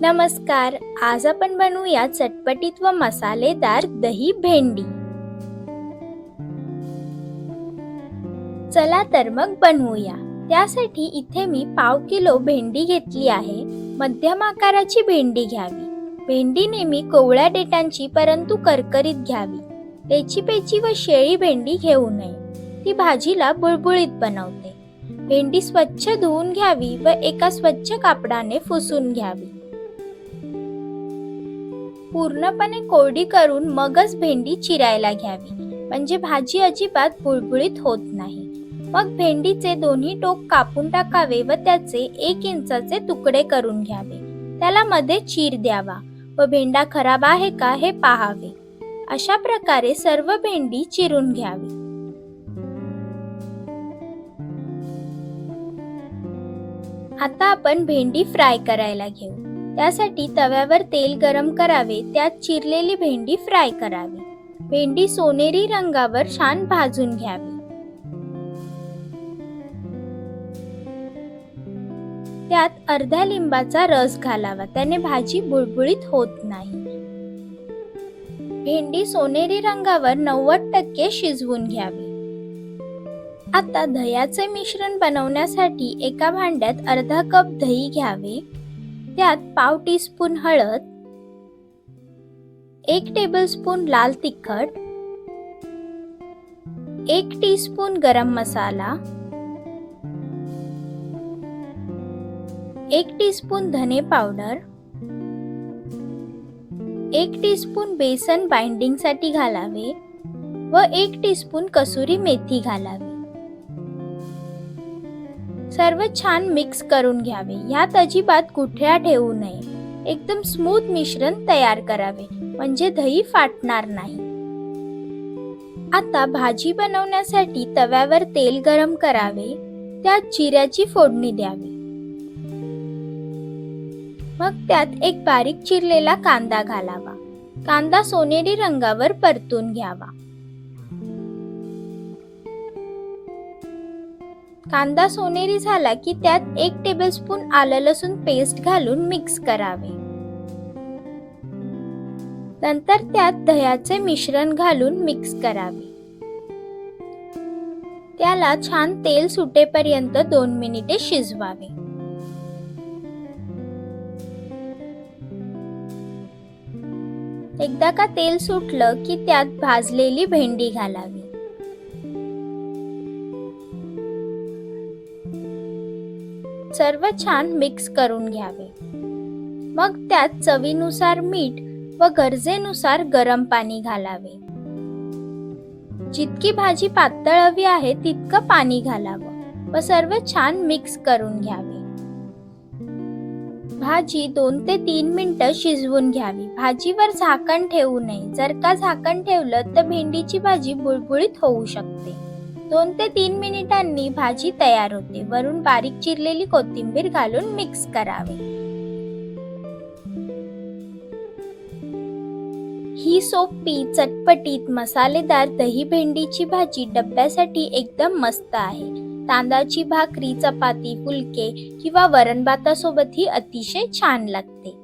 नमस्कार आज आपण बनवूया चटपटीत व मसालेदार दही भेंडी. चला तर मग बनवूया. त्यासाठी इथे मी पाव किलो भेंडी घेतली आहे. मध्यम आकाराची भेंडी घ्यावी. भेंडी नेहमी कोवळ्या डेटांची परंतु करकरीत घ्यावी. पेची पेची व शेळी भेंडी घेऊ नये. ती भाजीला बुळबुळीत बनवते. भेंडी स्वच्छ धुवून घ्यावी व एका स्वच्छ कापडाने फुसून घ्यावी. पूर्णपणे कोरडी करून मगच भेंडी चिरायला घ्यावी. म्हणजे भाजी अजिबात बुळबुळीत होत नाही. मग भेंडीचे दोन्ही टोक कापून टाकावे व त्याचे एक इंचाचे तुकडे करून घ्यावे. त्याला मध्ये चीर द्यावा व भेंडा खराब आहे का हे पाहावे. अशा प्रकारे सर्व भेंडी चिरून घ्यावी. आता आपण भेंडी फ्राय करायला घेऊ. त्यासाठी तव्यावर तेल गरम करावे त्यात चिरलेली भेंडी फ्राय करावी. भेंडी सोनेरी रंगावर छान भाजून घ्यावी. त्यात अर्ध्या लिंबाचा रस घालावा त्याने भाजी बुळबुळीत होत नाही. भेंडी सोनेरी रंगावर नव्वद टक्के शिजवून घ्यावी. आता दह्याचे मिश्रण बनवण्यासाठी एका भांड्यात अर्धा कप दही घ्यावे. त्यात पाव टीस्पून हळद एक टेबलस्पून लाल तिखट एक टीस्पून गरम मसाला एक टीस्पून धने पावडर एक टीस्पून बेसन बाइंडिंगसाठी घालावे व एक टीस्पून कसुरी मेथी घालावी. सर्व छान मिक्स करून घ्यावे. यात अजिबात गुठळ्या ठेवू नये. एकदम स्मूथ मिश्रण तयार करावे. म्हणजे दही फाटणार नाही. आता भाजी बनवण्यासाठी तव्यावर तेल गरम करावे. त्यात जिऱ्याची फोडणी द्यावी. मग त्यात एक बारीक चिरलेला कांदा घालावा. कांदा सोनेरी रंगावर परतून घ्यावा. कांदा सोनेरी झाला की त्यात एक टेबलस्पून आलं लसूण पेस्ट घालून मिक्स करावे. नंतर त्यात दह्याचे मिश्रण घालून मिक्स करावे. त्याला छान तेल सुटेपर्यंत दोन मिनिटे शिजवावे. एकदा का तेल सुटलं की त्यात भाजलेली भेंडी घालावी. सर्व छान मिक्स करून घ्यावे. मग त्यात चवीनुसार मीठ व गरजेनुसार गरम पाणी घालावे. जितकी भाजी पातळ हवी आहे तितकं पाणी घालावं व सर्व छान मिक्स करून घ्यावे. भाजी दोन ते तीन मिनिटं शिजवून घ्यावी. भाजीवर झाकण ठेवू नये. जर का झाकण ठेवलं तर भेंडीची भाजी बुळबुळीत होऊ शकते. दोन ते तीन मिनिटांनी भाजी तयार होते. वरून बारीक चिरलेली कोथिंबीर घालून मिक्स करावे. ही सोपी चटपटीत मसालेदार दही भेंडीची भाजी डब्यासाठी एकदम मस्त आहे. तांदळाची भाकरी चपाती फुलके किंवा वरणभातासोबत ही अतिशय छान लागते.